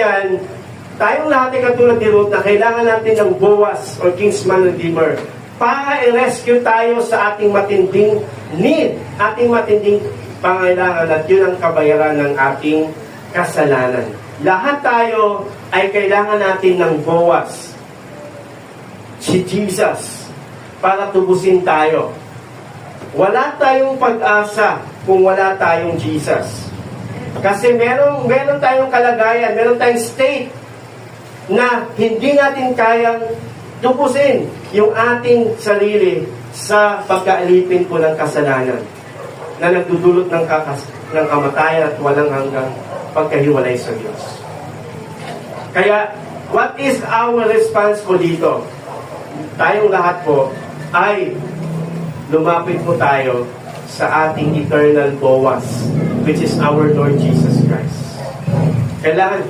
dyan, tayong lahat ay katulad ni Ruth na kailangan natin ng Boaz or Kingsman Redeemer para i-rescue tayo sa ating matinding need, ating matinding pangailangan at yun ang kabayaran ng ating kasalanan. Lahat tayo ay kailangan natin ng Boaz, si Jesus, para tubusin tayo. Wala tayong pag-asa kung wala tayong Jesus. Kasi meron, meron tayong kalagayan, meron tayong state na hindi natin kayang tubusin yung ating sarili sa pagkaalipin po ng kasalanan na nagdudulot ng, kakas ng kamatayan at walang hanggang pagkahiwalay sa Diyos. Kaya, what is our response po dito? Tayong lahat po ay lumapit po tayo sa ating eternal Boaz, which is our Lord Jesus Christ. Kailangan,